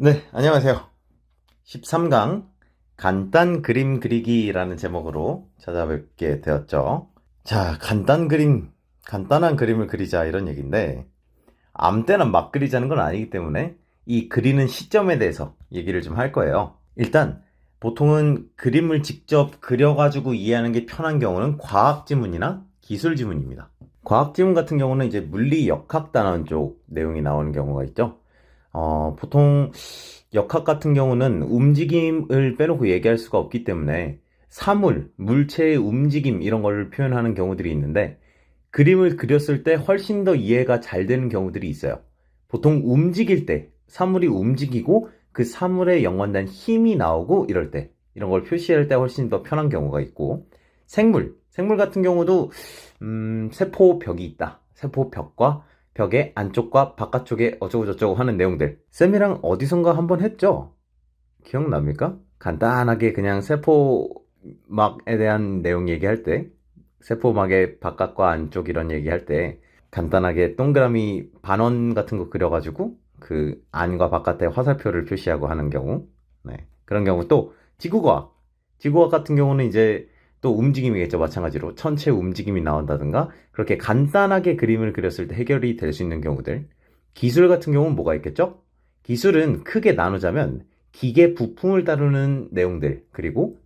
네, 안녕하세요. 13강 간단 그림 그리기라는 제목으로 찾아뵙게 되었죠. 자, 간단 그림, 간단한 그림을 그리자 이런 얘기인데 때나 막 그리자는 건 아니기 때문에 이 그리는 시점에 대해서 얘기를 좀 할 거예요. 일단 보통은 그림을 직접 그려가지고 이해하는 게 편한 경우는 과학 지문이나 기술 지문입니다. 과학 지문 같은 경우는 이제 물리 역학 단원 쪽 내용이 나오는 경우가 있죠. 어, 보통 역학 같은 경우는 움직임을 빼놓고 얘기할 수가 없기 때문에 사물, 물체의 움직임 이런 걸 표현하는 경우들이 있는데 그림을 그렸을 때 훨씬 더 이해가 잘 되는 경우들이 있어요. 보통 움직일 때 사물이 움직이고 그 사물에 연관된 힘이 나오고 이럴 때 이런 걸 표시할 때 훨씬 더 편한 경우가 있고 생물, 생물 같은 경우도 음, 세포벽이 있다. 세포벽과 벽의 안쪽과 바깥쪽에 어쩌고저쩌고 하는 내용들. 쌤이랑 어디선가 한번 했죠? 기억납니까? 간단하게 그냥 세포막에 대한 내용 얘기할 때, 세포막의 바깥과 안쪽 이런 얘기할 때, 간단하게 동그라미 반원 같은 거 그려가지고, 그 안과 바깥에 화살표를 표시하고 하는 경우, 네. 그런 경우 또 지구과학. 지구과학 같은 경우는 이제 또 움직임이겠죠. 마찬가지로 천체 움직임이 나온다든가 그렇게 간단하게 그림을 그렸을 때 해결이 될 수 있는 경우들. 기술 같은 경우는 뭐가 있겠죠? 기술은 크게 나누자면 기계 부품을 다루는 내용들 그리고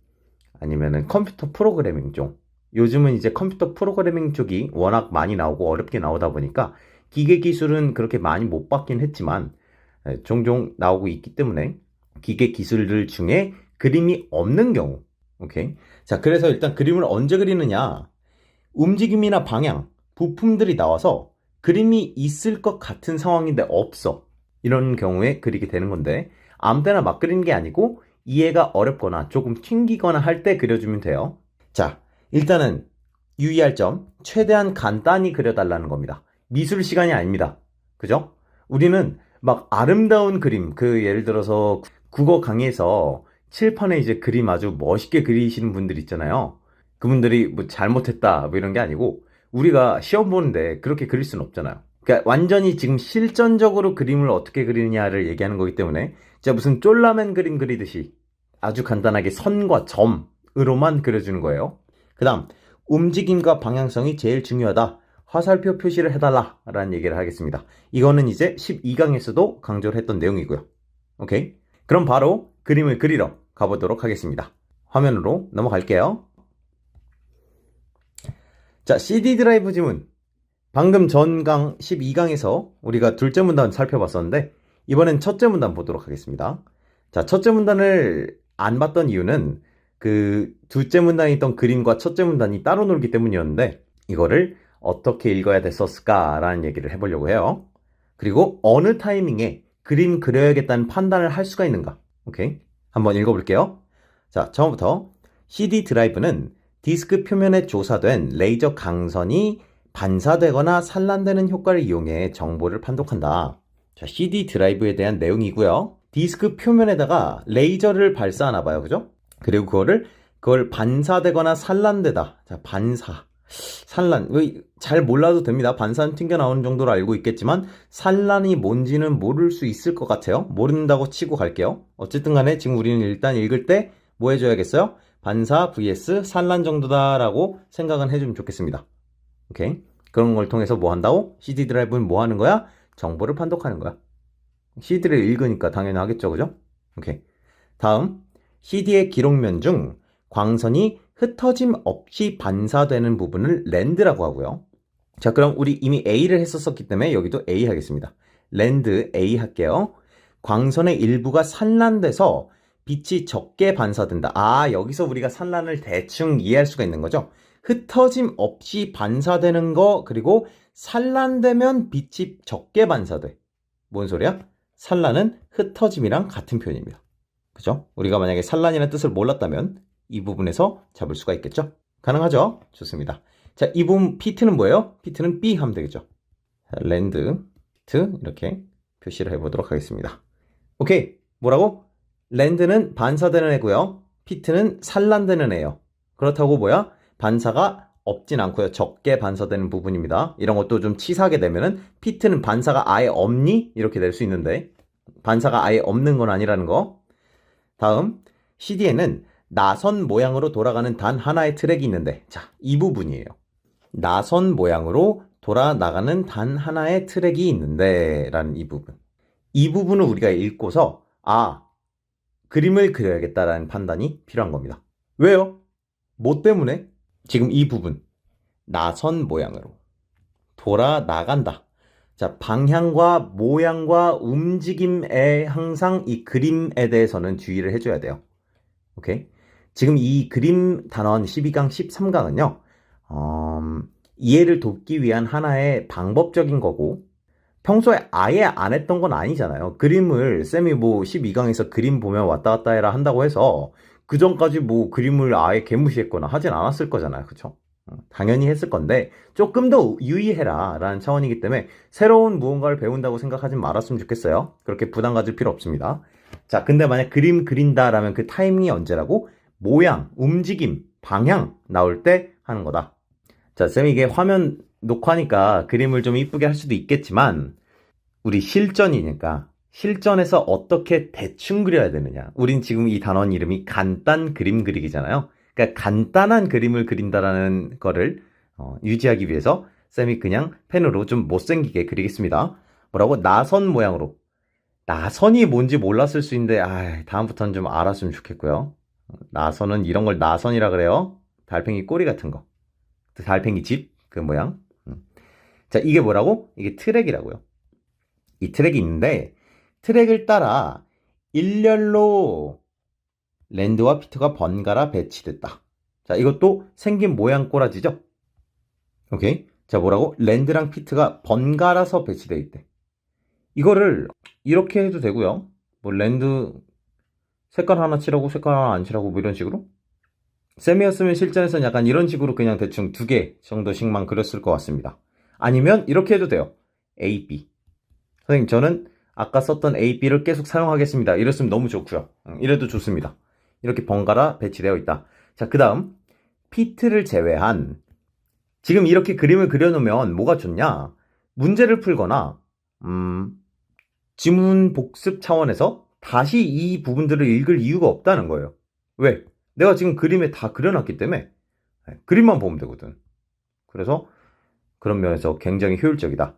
아니면은 컴퓨터 프로그래밍 쪽. 요즘은 이제 컴퓨터 프로그래밍 쪽이 워낙 많이 나오고 어렵게 나오다 보니까 기계 기술은 그렇게 많이 못 받긴 했지만 에, 종종 나오고 있기 때문에 기계 기술들 중에 그림이 없는 경우 오케이. 자, 그래서 일단 그림을 언제 그리느냐? 움직임이나 방향, 부품들이 나와서 그림이 있을 것 같은 상황인데 없어. 이런 경우에 그리게 되는 건데, 아무 때나 막 그리는 게 아니고, 이해가 어렵거나 조금 튕기거나 할 때 그려주면 돼요. 자, 일단은 유의할 점, 최대한 간단히 그려달라는 겁니다. 미술 시간이 아닙니다. 그죠? 우리는 막 아름다운 그림, 그 예를 들어서 국어 강의에서 칠판에 이제 그림 아주 멋있게 그리시는 분들 있잖아요. 그분들이 뭐 잘못했다 뭐 이런 게 아니고 우리가 시험 보는데 그렇게 그릴 수는 없잖아요. 그러니까 완전히 지금 실전적으로 그림을 어떻게 그리느냐를 얘기하는 거기 때문에 진짜 무슨 쫄라맨 그림 그리듯이 아주 간단하게 선과 점으로만 그려주는 거예요. 그 다음 움직임과 방향성이 제일 중요하다. 화살표 표시를 해달라 라는 얘기를 하겠습니다. 이거는 이제 12강에서도 강조를 했던 내용이고요. 오케이? 그럼 바로 그림을 그리러 가보도록 하겠습니다. 화면으로 넘어갈게요. 자, CD 드라이브 지문. 방금 전 강 12강에서 우리가 둘째 문단 살펴봤었는데, 이번엔 첫째 문단 보도록 하겠습니다. 자, 첫째 문단을 안 봤던 이유는 그 둘째 문단에 있던 그림과 첫째 문단이 따로 놀기 때문이었는데, 이거를 어떻게 읽어야 됐었을까라는 얘기를 해보려고 해요. 그리고 어느 타이밍에 그림 그려야겠다는 판단을 할 수가 있는가. 오케이. 한번 읽어볼게요. 자, 처음부터 CD 드라이브는 디스크 표면에 조사된 레이저 강선이 반사되거나 산란되는 효과를 이용해 정보를 판독한다. 자, CD 드라이브에 대한 내용이고요. 디스크 표면에다가 레이저를 발사하나 봐요. 그죠? 그리고 그거를 그걸 반사되거나 산란되다. 자, 반사. 산란. 잘 몰라도 됩니다. 반사는 튕겨 나오는 정도로 알고 있겠지만 산란이 뭔지는 모를 수 있을 것 같아요. 모른다고 치고 갈게요. 어쨌든 간에 지금 우리는 일단 읽을 때 뭐 해줘야겠어요? 반사 vs 산란 정도다라고 생각은 해주면 좋겠습니다. 오케이. 그런 걸 통해서 뭐 한다고? CD 드라이브는 뭐 하는 거야? 정보를 판독하는 거야. CD를 읽으니까 당연히 하겠죠. 그죠? 오케이. 다음. CD의 기록면 중 광선이 흩어짐 없이 반사되는 부분을 랜드라고 하고요. 자, 그럼 우리 이미 A를 했었었기 때문에 여기도 A 하겠습니다. 랜드 A 할게요. 광선의 일부가 산란돼서 빛이 적게 반사된다. 아, 여기서 우리가 산란을 대충 이해할 수가 있는 거죠. 흩어짐 없이 반사되는 거, 그리고 산란되면 빛이 적게 반사돼. 뭔 소리야? 산란은 흩어짐이랑 같은 표현입니다. 그죠? 우리가 만약에 산란이라는 뜻을 몰랐다면 이 부분에서 잡을 수가 있겠죠? 가능하죠? 좋습니다. 자, 이 부분 피트는 뭐예요? 피트는 B 하면 되겠죠? 자, 랜드, 피트 이렇게 표시를 해보도록 하겠습니다. 오케이, 뭐라고? 랜드는 반사되는 애고요. 피트는 산란되는 애예요. 그렇다고 뭐야? 반사가 없진 않고요. 적게 반사되는 부분입니다. 이런 것도 좀 치사하게 되면은 피트는 반사가 아예 없니? 이렇게 될 수 있는데 반사가 아예 없는 건 아니라는 거. 다음, CD에는 나선 모양으로 돌아가는 단 하나의 트랙이 있는데, 자, 이 부분이에요. 나선 모양으로 돌아 나가는 단 하나의 트랙이 있는데, 라는 이 부분. 이 부분을 우리가 읽고서, 아, 그림을 그려야겠다라는 판단이 필요한 겁니다. 왜요? 뭐 때문에? 지금 이 부분. 나선 모양으로 돌아 나간다. 자, 방향과 모양과 움직임에 항상 이 그림에 대해서는 주의를 해줘야 돼요. 오케이? 지금 이 그림 단원 12강, 13강은요, 음, 이해를 돕기 위한 하나의 방법적인 거고, 평소에 아예 안 했던 건 아니잖아요. 그림을, 쌤이 뭐 12강에서 그림 보면 왔다 갔다 해라 한다고 해서, 그 전까지 뭐 그림을 아예 개무시했거나 하진 않았을 거잖아요. 그쵸? 어, 당연히 했을 건데 조금 더 유의해라 라는 차원이기 때문에 새로운 무언가를 배운다고 생각하지 말았으면 좋겠어요 그렇게 부담 가질 필요 없습니다 자 근데 만약 그림 그린다 라면 그 타이밍이 언제라고? 모양, 움직임, 방향 나올 때 하는 거다 자 쌤이 이게 화면 녹화니까 그림을 좀 이쁘게 할 수도 있겠지만 우리 실전이니까 실전에서 어떻게 대충 그려야 되느냐 우린 지금 이 단원 이름이 간단 그림 그리기잖아요 그러니까 간단한 그림을 그린다라는 거를 어, 유지하기 위해서 쌤이 그냥 펜으로 좀 못생기게 그리겠습니다. 뭐라고? 나선 모양으로. 나선이 뭔지 몰랐을 수 있는데 아, 다음부터는 좀 알았으면 좋겠고요. 나선은 이런 걸 나선이라 그래요. 달팽이 꼬리 같은 거. 달팽이 집 그 모양. 음. 자, 이게 뭐라고? 이게 트랙이라고요. 이 트랙이 있는데 트랙을 따라 일렬로 랜드와 피트가 번갈아 배치됐다. 자, 이것도 생긴 모양 꼬라지죠? 오케이. 자, 뭐라고? 랜드랑 피트가 번갈아서 배치되어 있대. 이거를 이렇게 해도 되고요. 뭐 랜드 색깔 하나 칠하고 색깔 하나 안 칠하고 뭐 이런 식으로. 쌤이었으면 실전에서는 약간 이런 식으로 그냥 대충 두 개 정도씩만 그렸을 것 같습니다. 아니면 이렇게 해도 돼요. A, B. 선생님, 저는 아까 썼던 A, B를 계속 사용하겠습니다. 이랬으면 너무 좋고요. 음, 이래도 좋습니다. 이렇게 번갈아 배치되어 있다. 자, 그 다음 피트를 제외한 지금 이렇게 그림을 그려놓으면 뭐가 좋냐? 문제를 풀거나 음, 지문 복습 차원에서 다시 이 부분들을 읽을 이유가 없다는 거예요. 왜? 내가 지금 그림에 다 그려놨기 때문에 네, 그림만 보면 되거든. 그래서 그런 면에서 굉장히 효율적이다.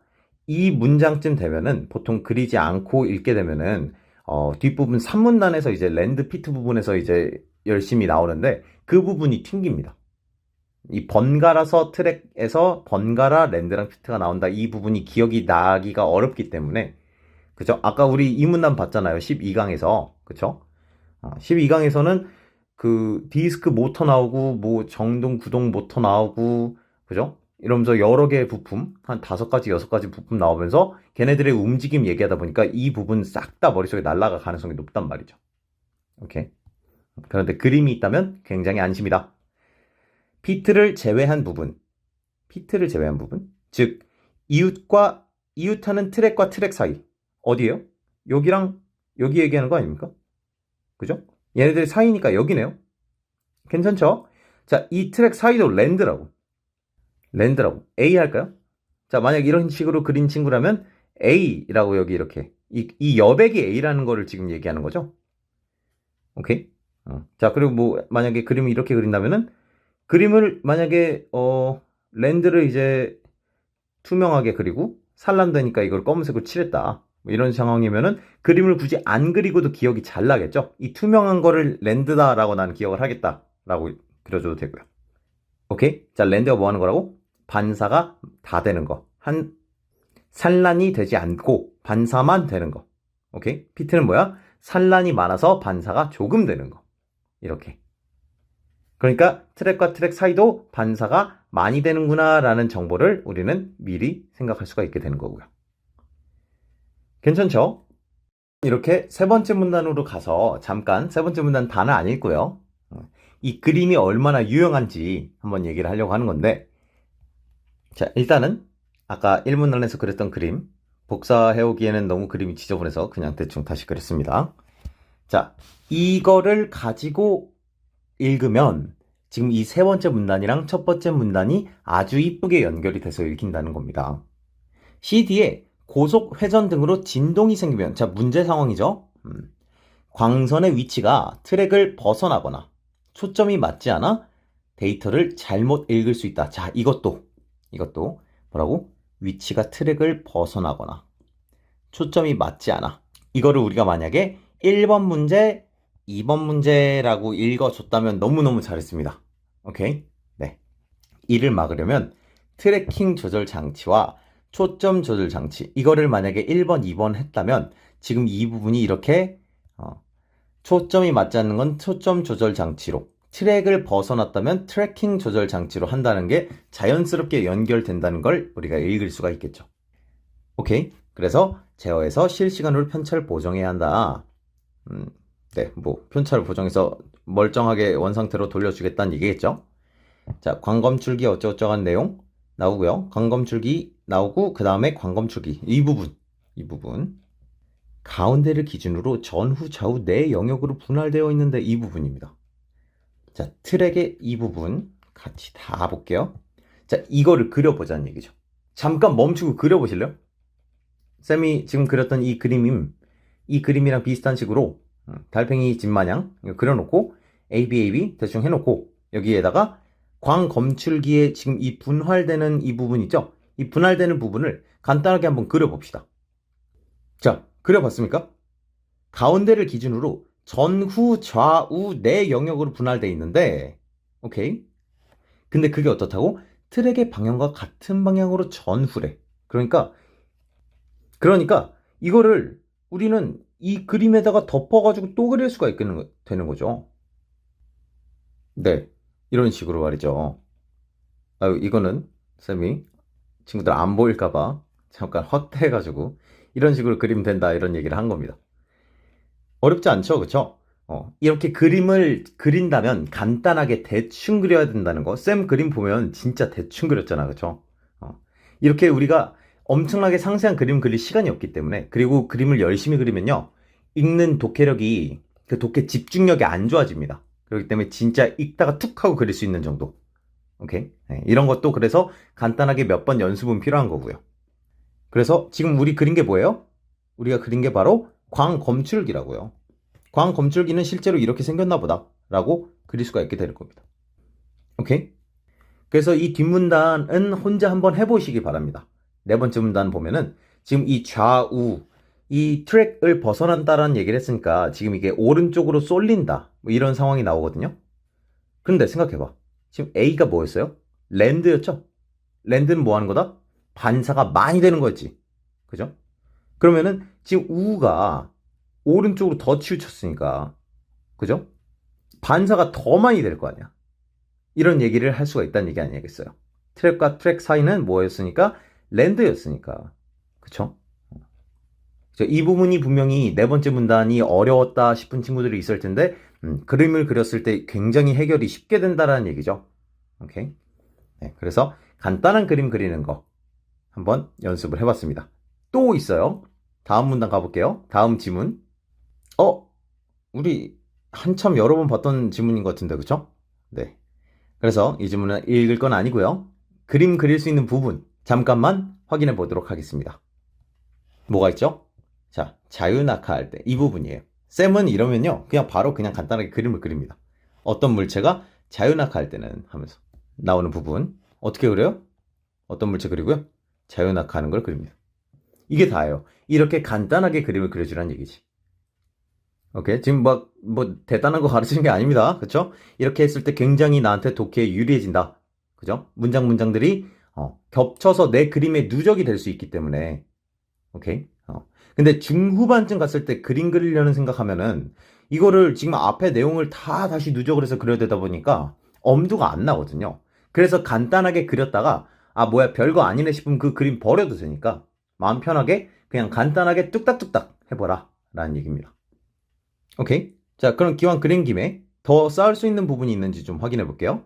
이 문장쯤 되면은 보통 그리지 않고 읽게 되면은 어, 뒷부분 3문단에서 이제 랜드 피트 부분에서 이제 열심히 나오는데 그 부분이 튕깁니다. 이 번갈아서 트랙에서 번갈아 랜드랑 피트가 나온다. 이 부분이 기억이 나기가 어렵기 때문에 그죠? 아까 우리 이 문단 봤잖아요. 12강에서. 그쵸? 어, 12강에서는 그 디스크 모터 나오고 뭐 정동 구동 모터 나오고 그죠? 이러면서 여러 개의 부품, 한 다섯 가지, 여섯 가지 부품 나오면서 걔네들의 움직임 얘기하다 보니까 이 부분 싹 다 머릿속에 날아갈 가능성이 높단 말이죠. 오케이. 그런데 그림이 있다면 굉장히 안심이다. 피트를 제외한 부분. 피트를 제외한 부분. 즉, 이웃과, 이웃하는 트랙과 트랙 사이. 어디에요? 여기랑 여기 얘기하는 거 아닙니까? 그죠? 얘네들 사이니까 여기네요. 괜찮죠? 자, 이 트랙 사이도 랜드라고. 랜드라고. A 할까요? 자, 만약 이런 식으로 그린 친구라면 A라고 여기 이렇게. 이, 이 여백이 A라는 거를 지금 얘기하는 거죠. 오케이? 어. 자, 그리고 뭐, 만약에 그림을 이렇게 그린다면은, 그림을 만약에, 어, 랜드를 이제 투명하게 그리고 산란되니까 이걸 검은색으로 칠했다. 뭐 이런 상황이면은 그림을 굳이 안 그리고도 기억이 잘 나겠죠? 이 투명한 거를 랜드다라고 나는 기억을 하겠다라고 그려줘도 되고요. 오케이? 자, 랜드가 뭐 하는 거라고? 반사가 다 되는 거. 한, 산란이 되지 않고 반사만 되는 거. 오케이? 피트는 뭐야? 산란이 많아서 반사가 조금 되는 거. 이렇게. 그러니까 트랙과 트랙 사이도 반사가 많이 되는구나 라는 정보를 우리는 미리 생각할 수가 있게 되는 거고요. 괜찮죠? 이렇게 세 번째 문단으로 가서 잠깐 세 번째 문단 단어 안 읽고요. 이 그림이 얼마나 유용한지 한번 얘기를 하려고 하는 건데 자 일단은 아까 1문단에서 그렸던 그림 복사해오기에는 너무 그림이 지저분해서 그냥 대충 다시 그렸습니다. 자 이거를 가지고 읽으면 지금 이 세 번째 문단이랑 첫 번째 문단이 아주 이쁘게 연결이 돼서 읽힌다는 겁니다. CD에 고속 회전 등으로 진동이 생기면, 자, 문제 상황이죠. 음, 광선의 위치가 트랙을 벗어나거나 초점이 맞지 않아 데이터를 잘못 읽을 수 있다. 자, 이것도, 이것도 뭐라고? 위치가 트랙을 벗어나거나 초점이 맞지 않아. 이거를 우리가 만약에 1번 문제, 2번 문제라고 읽어줬다면 너무너무 잘했습니다. 오케이? 네. 이를 막으려면 트래킹 조절 장치와 초점 조절 장치, 이거를 만약에 1번, 2번 했다면 지금 이 부분이 이렇게 어, 초점이 맞지 않는 건 초점 조절 장치로 트랙을 벗어났다면 트래킹 조절 장치로 한다는 게 자연스럽게 연결된다는 걸 우리가 읽을 수가 있겠죠. 오케이. 그래서 제어에서 실시간으로 편차를 보정해야 한다. 음, 네, 뭐 편차를 보정해서 멀쩡하게 원상태로 돌려주겠다는 얘기겠죠. 자, 광검출기 어쩌고저쩌고 내용 나오고요. 광검출기 나오고 그 다음에 광검출기 이 부분, 이 부분 가운데를 기준으로 전후 좌우 네 영역으로 분할되어 있는데 이 부분입니다. 자, 트랙의 이 부분 같이 다 볼게요. 자, 이거를 그려보자는 얘기죠. 잠깐 멈추고 그려보실래요? 쌤이 지금 그렸던 이 그림임, 이 그림이랑 비슷한 식으로 음, 달팽이 집 마냥 그려놓고 ABAB 대충 해놓고 여기에다가 광검출기에 지금 이 분할되는 이 부분 있죠? 이 분할되는 부분을 간단하게 한번 그려봅시다. 자, 그려봤습니까? 가운데를 기준으로 전후, 좌우, 네 영역으로 분할되어 있는데, 오케이? 근데 그게 어떻다고? 트랙의 방향과 같은 방향으로 전후래. 그러니까, 그러니까, 이거를 우리는 이 그림에다가 덮어가지고 또 그릴 수가 거- 되는 거죠. 네. 이런 식으로 말이죠. 아유, 이거는, 쌤이, 친구들 안 보일까봐, 잠깐 확대해가지고, 이런 식으로 그리면 된다, 이런 얘기를 한 겁니다. 어렵지 않죠, 그쵸? 어, 이렇게 그림을 그린다면 간단하게 대충 그려야 된다는 거. 쌤 그림 보면 진짜 대충 그렸잖아, 그쵸? 어, 이렇게 우리가 엄청나게 상세한 그림 그릴 시간이 없기 때문에, 그리고 그림을 열심히 그리면요, 읽는 독해력이, 그 독해 집중력이 안 좋아집니다. 그렇기 때문에 진짜 읽다가 툭 하고 그릴 수 있는 정도. 오케이? 네, 이런 것도 그래서 간단하게 몇 번 연습은 필요한 거고요. 그래서 지금 우리 그린 게 뭐예요? 우리가 그린 게 바로 광검출기라고요. 광검출기는 실제로 이렇게 생겼나 보다 라고 그릴 수가 있게 되는 겁니다. 오케이? 그래서 이 뒷문단은 혼자 한번 해보시기 바랍니다. 네 번째 문단 보면은 지금 이 좌우 이 트랙을 벗어난다라는 얘기를 했으니까 지금 이게 오른쪽으로 쏠린다 뭐 이런 상황이 나오거든요. 근데 생각해봐. 지금 A가 뭐였어요? 랜드였죠? 랜드는 뭐 하는 거다? 반사가 많이 되는 거였지. 그죠? 그러면은 지금 우가 오른쪽으로 더 치우쳤으니까 그죠? 반사가 더 많이 될 거 아니야. 이런 얘기를 할 수가 있다는 얘기 아니겠어요? 트랙과 트랙 사이는 뭐였으니까 랜드였으니까 그쵸? 이 부분이 분명히 네 번째 문단이 어려웠다 싶은 친구들이 있을 텐데 음, 그림을 그렸을 때 굉장히 해결이 쉽게 된다라는 얘기죠. 오케이. 네, 그래서 간단한 그림 그리는 거 한번 연습을 해봤습니다. 또 있어요. 다음 문단 가볼게요. 다음 지문. 어, 우리 한참 여러 번 봤던 지문인 것 같은데, 그쵸? 네. 그래서 이 지문은 읽을 건 아니고요. 그림 그릴 수 있는 부분 잠깐만 확인해 보도록 하겠습니다. 뭐가 있죠? 자, 자유낙하 할 때 이 부분이에요. 쌤은 이러면요. 그냥 바로 그냥 간단하게 그림을 그립니다. 어떤 물체가 자유낙하 할 때는 하면서 나오는 부분 어떻게 그려요? 어떤 물체 그리고요? 자유낙하 하는 걸 그립니다. 이게 다예요. 이렇게 간단하게 그림을 그려주라는 얘기지. 오케이. 지금 막, 뭐, 대단한 거 가르치는 게 아닙니다. 그쵸? 이렇게 했을 때 굉장히 나한테 독해에 유리해진다. 그죠? 문장, 문장들이, 어, 겹쳐서 내 그림에 누적이 될 수 있기 때문에. 오케이. 어. 근데 중후반쯤 갔을 때 그림 그리려는 생각하면은, 이거를 지금 앞에 내용을 다 다시 누적을 해서 그려야 되다 보니까 엄두가 안 나거든요. 그래서 간단하게 그렸다가, 아, 뭐야, 별거 아니네 싶으면 그 그림 버려도 되니까, 마음 편하게 그냥 간단하게 뚝딱뚝딱 해보라. 라는 얘기입니다. 오케이. 자, 그럼 기왕 그린 김에 더 쌓을 수 있는 부분이 있는지 좀 확인해 볼게요.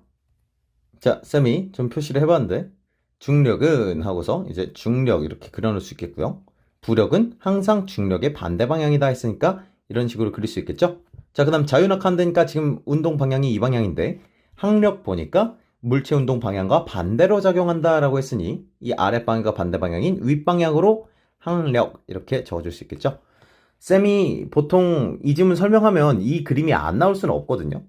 자, 쌤이 좀 표시를 해봤는데, 중력은 하고서 이제 중력 이렇게 그려놓을 수 있겠고요. 부력은 항상 중력의 반대 방향이다 했으니까 이런 식으로 그릴 수 있겠죠? 자, 그 다음 자유낙하 한다니까 지금 운동 방향이 이 방향인데, 항력 보니까 물체 운동 방향과 반대로 작용한다라고 했으니 이 아랫 방향과 반대 방향인 윗방향으로 항력 이렇게 적어줄 수 있겠죠? 쌤이 보통 이 지문 설명하면 이 그림이 안 나올 수는 없거든요.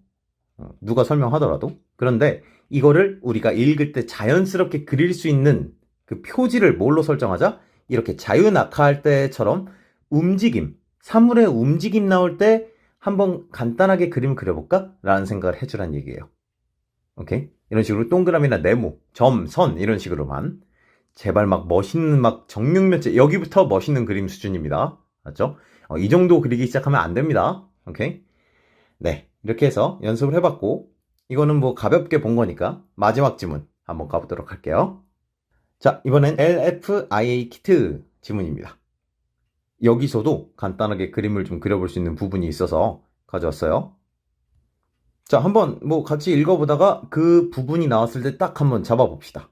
어, 누가 설명하더라도. 그런데 이거를 우리가 읽을 때 자연스럽게 그릴 수 있는 그 표지를 뭘로 설정하자? 이렇게 자유낙하할 때처럼 움직임, 사물의 움직임 나올 때 한번 간단하게 그림을 그려볼까? 라는 생각을 해주란 얘기예요. 오케이? 이런 식으로 동그라미나 네모, 점, 선 이런 식으로만 제발 막 멋있는 막 정육면체 여기부터 멋있는 그림 수준입니다. 맞죠? 어, 이 정도 그리기 시작하면 안 됩니다. 오케이? 네, 이렇게 해서 연습을 해봤고 이거는 뭐 가볍게 본 거니까 마지막 지문 한번 가보도록 할게요. 자, 이번엔 LFIA 키트 지문입니다. 여기서도 간단하게 그림을 좀 그려볼 수 있는 부분이 있어서 가져왔어요. 자, 한번 뭐 같이 읽어보다가 그 부분이 나왔을 때 딱 한번 잡아봅시다.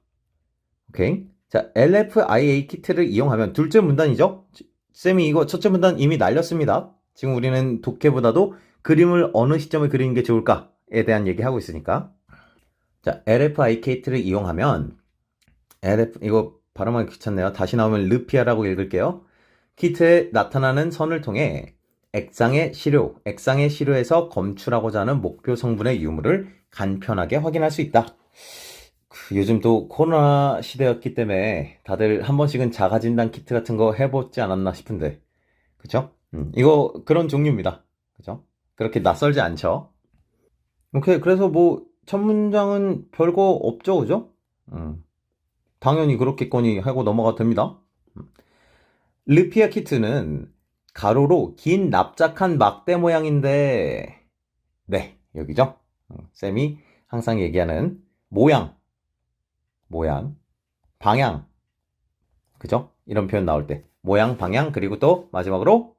오케이. 자, LFIA 키트를 이용하면 둘째 문단이죠? 쌤이 이거 첫째 문단 이미 날렸습니다. 지금 우리는 독해보다도 그림을 어느 시점에 그리는 게 좋을까에 대한 얘기하고 있으니까. 자, LFI 키트를 이용하면 LF, 이거 발음하기 귀찮네요. 다시 나오면 르피아라고 읽을게요. 키트에 나타나는 선을 통해 액상의 시료, 액상의 시료에서 검출하고자 하는 목표 성분의 유무를 간편하게 확인할 수 있다. 그 요즘 또 코로나 시대였기 때문에 다들 한 번씩은 자가진단 키트 같은 거 해보지 않았나 싶은데. 그쵸? 음, 이거 그런 종류입니다. 그죠? 그렇게 낯설지 않죠? 오케이. 그래서 뭐, 첫 문장은 별거 없죠. 그죠? 음, 당연히 그렇겠거니 하고 넘어가도 됩니다. 음. 르피아 키트는 가로로 긴 납작한 막대 모양인데, 네, 여기죠? 음, 쌤이 항상 얘기하는 모양, 모양, 방향, 그죠? 이런 표현 나올 때, 모양, 방향, 그리고 또 마지막으로,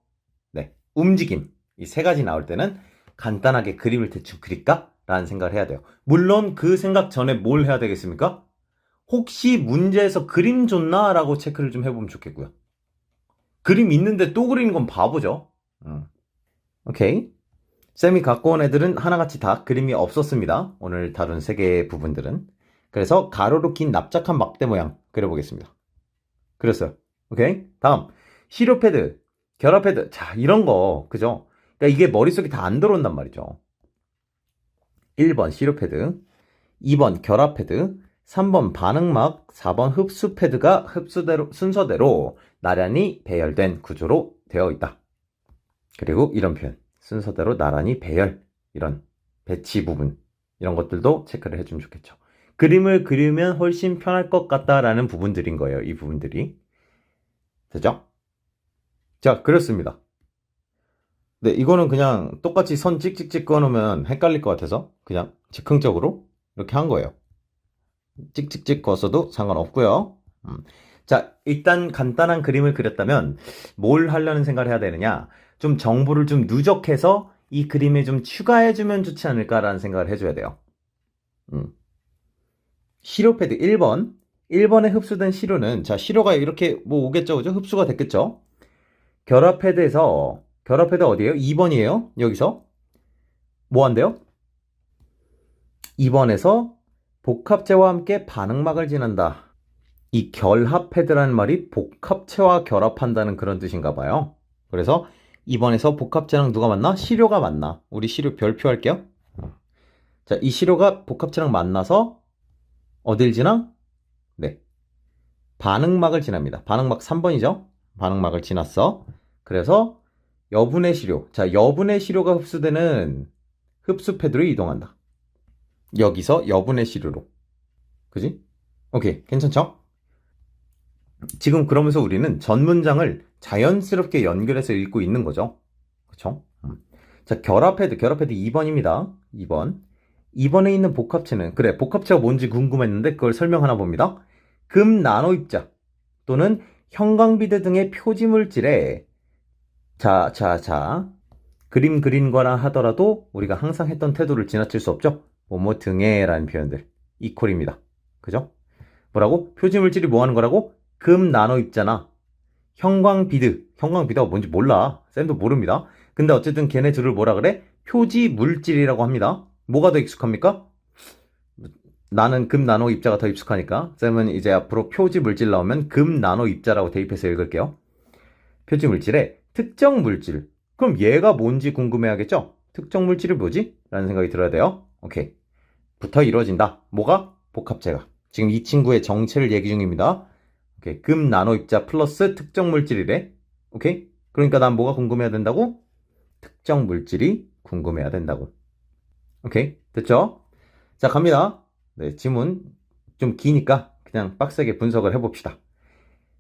네, 움직임. 이 세 가지 나올 때는 간단하게 그림을 대충 그릴까? 라는 생각을 해야 돼요. 물론 그 생각 전에 뭘 해야 되겠습니까? 혹시 문제에서 그림 줬나? 라고 체크를 좀 해보면 좋겠고요. 그림 있는데 또 그리는 건 바보죠. 음. 오케이. 쌤이 갖고 온 애들은 하나같이 다 그림이 없었습니다. 오늘 다룬 세 개의 부분들은. 그래서 가로로 긴 납작한 막대 모양 그려보겠습니다. 그렸어요. 오케이. 다음. 시료 패드, 결합 패드. 자, 이런 거. 그죠? 그러니까 이게 머릿속에 다 안 들어온단 말이죠. 1번 시료 패드, 2번 결합 패드, 3번 반응막, 4번 흡수 패드가 흡수대로, 순서대로 나란히 배열된 구조로 되어 있다. 그리고 이런 표현. 순서대로 나란히 배열. 이런 배치 부분. 이런 것들도 체크를 해주면 좋겠죠. 그림을 그리면 훨씬 편할 것 같다라는 부분들인 거예요. 이 부분들이. 되죠? 자, 그렇습니다. 네, 이거는 그냥 똑같이 선 찍찍찍 꺼놓으면 헷갈릴 것 같아서 그냥 즉흥적으로 이렇게 한 거예요. 찍찍찍 거어도 상관없고요. 음. 자, 일단 간단한 그림을 그렸다면 뭘 하려는 생각을 해야 되느냐? 좀 정보를 좀 누적해서 이 그림에 좀 추가해주면 좋지 않을까라는 생각을 해줘야 돼요. 음. 시료 패드 1번. 1번에 흡수된 시료는, 자, 시료가 이렇게 뭐 오겠죠, 그죠? 흡수가 됐겠죠? 결합 패드에서, 결합 패드 어디에요? 2번이에요? 여기서. 뭐 한대요? 2번에서 복합체와 함께 반응막을 지난다. 이 결합 패드라는 말이 복합체와 결합한다는 그런 뜻인가 봐요. 그래서 2번에서 복합체랑 누가 만나? 시료가 만나. 우리 시료 별표 할게요. 자, 이 시료가 복합체랑 만나서 어딜 지나? 네. 반응막을 지납니다. 반응막 3번이죠? 반응막을 지났어. 그래서 여분의 시료. 자, 여분의 시료가 흡수되는 흡수 패드로 이동한다. 여기서 여분의 시료로. 그지? 오케이. 괜찮죠? 지금 그러면서 우리는 전 문장을 자연스럽게 연결해서 읽고 있는 거죠. 그쵸? 음. 자, 결합해도, 결합해도 2번입니다. 2번. 2번에 있는 복합체는, 그래, 복합체가 뭔지 궁금했는데 그걸 설명하나 봅니다. 금 나노 입자 또는 형광비드 등의 표지물질에 자, 자, 자. 그림 그린 거나 하더라도 우리가 항상 했던 태도를 지나칠 수 없죠. 뭐뭐 등에 라는 표현들. 이퀄입니다. 그죠? 뭐라고? 표지물질이 뭐 하는 거라고? 금 나노 입자나 형광비드. 형광비드가 뭔지 몰라. 쌤도 모릅니다. 근데 어쨌든 걔네 둘을 뭐라 그래? 표지 물질이라고 합니다. 뭐가 더 익숙합니까? 나는 금 나노 입자가 더 익숙하니까 쌤은 이제 앞으로 표지 물질 나오면 금 나노 입자라고 대입해서 읽을게요. 표지 물질의 특정 물질. 그럼 얘가 뭔지 궁금해하겠죠? 특정 물질이 뭐지? 라는 생각이 들어야 돼요. 오케이. 부터 이루어진다. 뭐가? 복합체가. 지금 이 친구의 정체를 얘기 중입니다. 오케이. 금 나노 입자 플러스 특정 물질이래. 오케이. 그러니까 난 뭐가 궁금해야 된다고? 특정 물질이 궁금해야 된다고. 오케이. 됐죠? 자, 갑니다. 네, 지문 좀 기니까 그냥 빡세게 분석을 해봅시다.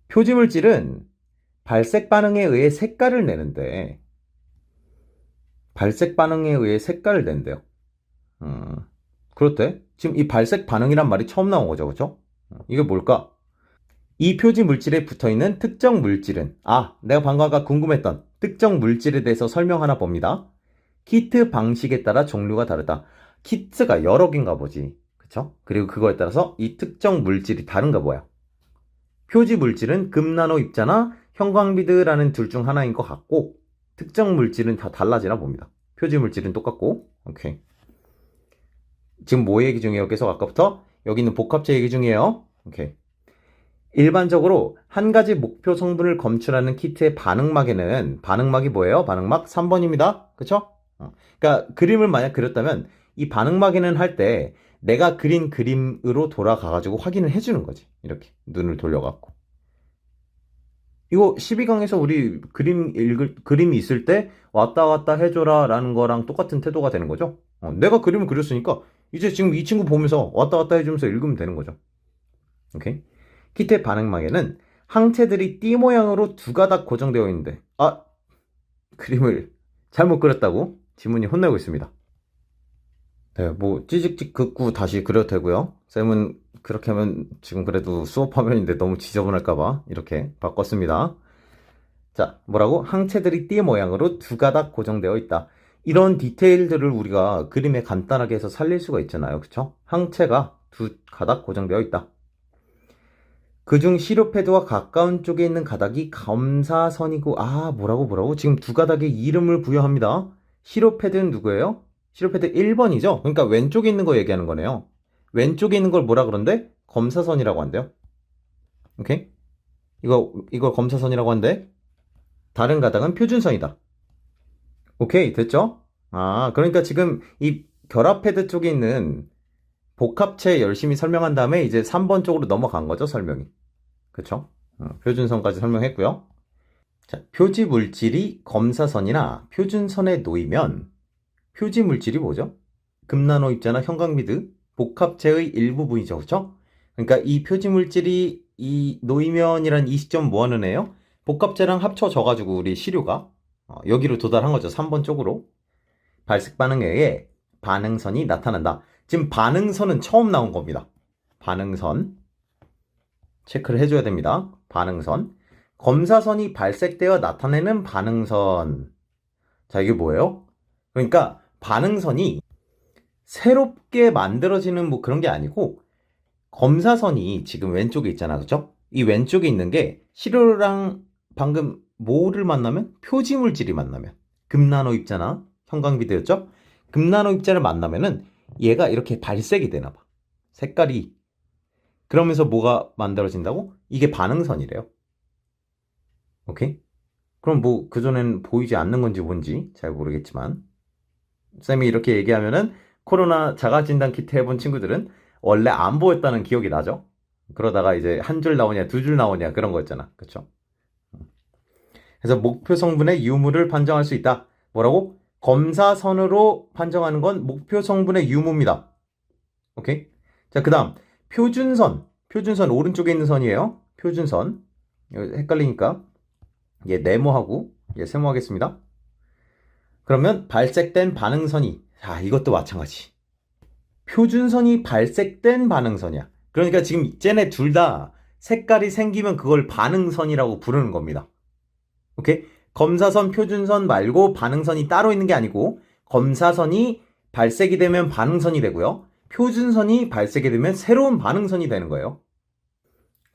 표지 물질은 발색 반응에 의해 색깔을 내는데, 발색 반응에 의해 색깔을 낸대요. 음, 그렇대. 지금 이 발색 반응이란 말이 처음 나온 거죠, 그죠? 이게 뭘까? 이 표지 물질에 붙어 있는 특정 물질은, 아, 내가 방금 아까 궁금했던 특정 물질에 대해서 설명 하나 봅니다. 키트 방식에 따라 종류가 다르다. 키트가 여러 개인가 보지. 그쵸? 그리고 그거에 따라서 이 특정 물질이 다른가 뭐야. 표지 물질은 금나노 입자나 형광비드라는 둘 중 하나인 것 같고, 특정 물질은 다 달라지나 봅니다. 표지 물질은 똑같고, 오케이. 지금 뭐 얘기 중이에요? 계속 아까부터? 여기 있는 복합체 얘기 중이에요. 오케이. 일반적으로 한 가지 목표 성분을 검출하는 키트의 반응막에는 반응막이 뭐예요? 반응막 3번입니다. 그쵸? 어. 그러니까 그림을 만약 그렸다면 이 반응막에는 할 때 내가 그린 그림으로 돌아가가지고 확인을 해주는 거지. 이렇게 눈을 돌려갖고. 이거 12강에서 우리 그림 읽을, 그림이 있을 때 왔다 갔다 해줘라 라는 거랑 똑같은 태도가 되는 거죠. 어, 내가 그림을 그렸으니까 이제 지금 이 친구 보면서 왔다 갔다 해주면서 읽으면 되는 거죠. 오케이. 키트의 반응막에는 항체들이 띠 모양으로 두 가닥 고정되어 있는데, 아, 그림을 잘못 그렸다고 지문이 혼내고 있습니다. 네, 뭐, 찌직찌 긋고 다시 그려도 되고요. 쌤은 그렇게 하면 지금 그래도 수업 화면인데 너무 지저분할까봐 이렇게 바꿨습니다. 자, 뭐라고? 항체들이 띠 모양으로 두 가닥 고정되어 있다. 이런 디테일들을 우리가 그림에 간단하게 해서 살릴 수가 있잖아요. 그쵸? 항체가 두 가닥 고정되어 있다. 그중 시료 패드와 가까운 쪽에 있는 가닥이 검사선이고, 아, 뭐라고 뭐라고? 지금 두 가닥에 이름을 부여합니다. 시료 패드는 누구예요? 시료 패드 1번이죠? 그러니까 왼쪽에 있는 거 얘기하는 거네요. 왼쪽에 있는 걸 뭐라 그런데? 검사선이라고 한대요. 오케이? 이거, 이거 검사선이라고 한대. 다른 가닥은 표준선이다. 오케이, 됐죠? 아, 그러니까 지금 이 결합 패드 쪽에 있는 복합체 열심히 설명한 다음에 이제 3번 쪽으로 넘어간 거죠, 설명이. 그쵸? 어, 표준선까지 설명했고요. 자, 표지 물질이 검사선이나 표준선에 놓이면 표지 물질이 뭐죠? 금나노 입자나 형광 미드 복합체의 일부분이죠, 그쵸? 그러니까 이 표지 물질이 이 놓이면이란 이 시점 뭐 하는 애요? 복합체랑 합쳐져 가지고 우리 시료가 어, 여기로 도달한 거죠, 3번 쪽으로. 발색 반응에 의해 반응선이 나타난다. 지금 반응선은 처음 나온 겁니다. 반응선. 체크를 해줘야 됩니다. 반응선. 검사선이 발색되어 나타내는 반응선. 자, 이게 뭐예요? 그러니까 반응선이 새롭게 만들어지는 뭐 그런 게 아니고 검사선이 지금 왼쪽에 있잖아. 그죠? 이 왼쪽에 있는 게 시료랑 방금 뭐를 만나면 표지 물질이 만나면 금나노 입자나 형광비드였죠? 금나노 입자를 만나면은 얘가 이렇게 발색이 되나 봐. 색깔이 그러면서 뭐가 만들어진다고? 이게 반응선이래요. 오케이? 그럼 뭐 그전엔 보이지 않는 건지 뭔지 잘 모르겠지만 쌤이 이렇게 얘기하면은 코로나 자가진단 키트 해본 친구들은 원래 안 보였다는 기억이 나죠? 그러다가 이제 한 줄 나오냐 두 줄 나오냐 그런 거였잖아. 그쵸? 그래서 목표 성분의 유무를 판정할 수 있다. 뭐라고? 검사선으로 판정하는 건 목표 성분의 유무입니다. 오케이? 자, 그 다음, 표준선. 표준선 오른쪽에 있는 선이에요. 표준선. 헷갈리니까 얘 네모하고 얘 세모하겠습니다. 그러면 발색된 반응선이 자, 이것도 마찬가지. 표준선이 발색된 반응선이야. 그러니까 지금 쟤네 둘 다 색깔이 생기면 그걸 반응선이라고 부르는 겁니다. 오케이? 검사선, 표준선 말고 반응선이 따로 있는 게 아니고 검사선이 발색이 되면 반응선이 되고요. 표준선이 발색이 되면 새로운 반응선이 되는 거예요.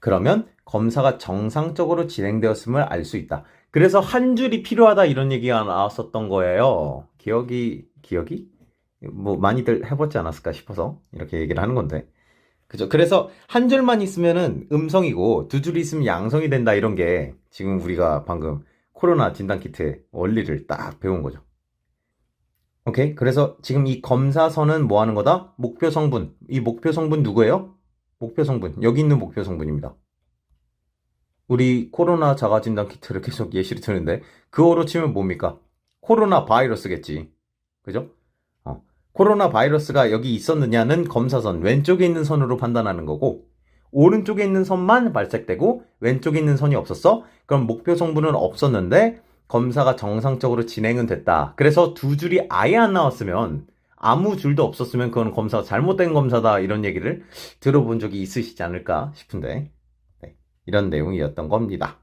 그러면 검사가 정상적으로 진행되었음을 알 수 있다. 그래서 한 줄이 필요하다 이런 얘기가 나왔었던 거예요. 기억이 기억이 뭐 많이들 해봤지 않았을까 싶어서 이렇게 얘기를 하는 건데. 그죠? 그래서 한 줄만 있으면은 음성이고 두 줄이 있으면 양성이 된다 이런 게 지금 우리가 방금 코로나 진단키트의 원리를 딱 배운 거죠. 오케이. 그래서 지금 이 검사선은 뭐 하는 거다? 목표 성분. 이 목표 성분 누구예요? 목표 성분. 여기 있는 목표 성분입니다. 우리 코로나 자가 진단 키트를 계속 예시를 드는데 그어로 치면 뭡니까? 코로나 바이러스겠지. 그죠? 어. 코로나 바이러스가 여기 있었느냐는 검사선 왼쪽에 있는 선으로 판단하는 거고 오른쪽에 있는 선만 발색되고 왼쪽에 있는 선이 없었어? 그럼 목표 성분은 없었는데 검사가 정상적으로 진행은 됐다. 그래서 두 줄이 아예 안 나왔으면 아무 줄도 없었으면 그건 검사가 잘못된 검사다 이런 얘기를 들어본 적이 있으시지 않을까 싶은데 네, 이런 내용이었던 겁니다.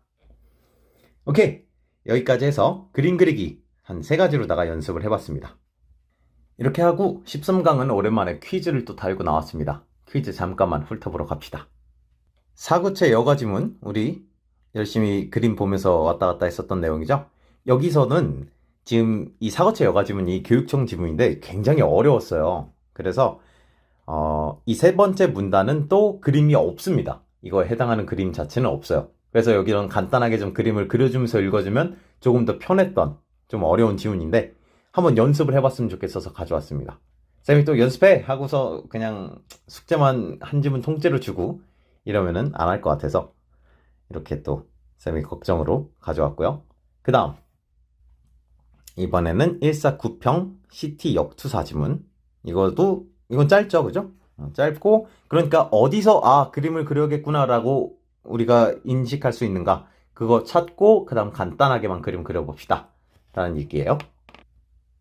오케이 여기까지 해서 그림 그리기 한 세 가지로다가 연습을 해봤습니다. 이렇게 하고 13강은 오랜만에 퀴즈를 또 달고 나왔습니다. 퀴즈 잠깐만 훑어보러 갑시다. 사구체 여가지문 우리 열심히 그림 보면서 왔다 갔다 했었던 내용이죠. 여기서는 지금 이 사거체 여가지문이 교육청 지문인데 굉장히 어려웠어요. 그래서 어, 이 세 번째 문단은 또 그림이 없습니다. 이거에 해당하는 그림 자체는 없어요. 그래서 여기는 간단하게 좀 그림을 그려주면서 읽어주면 조금 더 편했던 좀 어려운 지문인데 한번 연습을 해봤으면 좋겠어서 가져왔습니다. 쌤이 또 연습해 하고서 그냥 숙제만 한 지문 통째로 주고 이러면은 안 할 것 같아서 이렇게 또 쌤이 걱정으로 가져왔고요. 그 다음 이번에는 149평 CT 역투사 지문. 이것도 이건 짧죠 그죠? 어, 짧고 그러니까 어디서 아 그림을 그려야겠구나 라고 우리가 인식할 수 있는가? 그거 찾고 그 다음 간단하게만 그림 그려봅시다. 라는 얘기예요.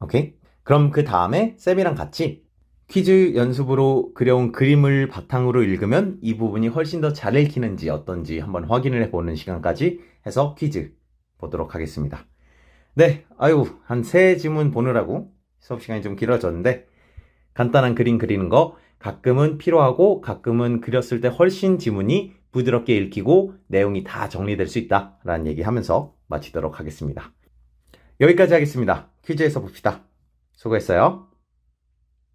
오케이? 그럼 그 다음에 쌤이랑 같이 퀴즈 연습으로 그려온 그림을 바탕으로 읽으면 이 부분이 훨씬 더 잘 읽히는지 어떤지 한번 확인을 해보는 시간까지 해서 퀴즈 보도록 하겠습니다. 네, 아유, 한 세 지문 보느라고 수업 시간이 좀 길어졌는데 간단한 그림 그리는 거 가끔은 필요하고 가끔은 그렸을 때 훨씬 지문이 부드럽게 읽히고 내용이 다 정리될 수 있다라는 얘기 하면서 마치도록 하겠습니다. 여기까지 하겠습니다. 퀴즈에서 봅시다. 수고했어요.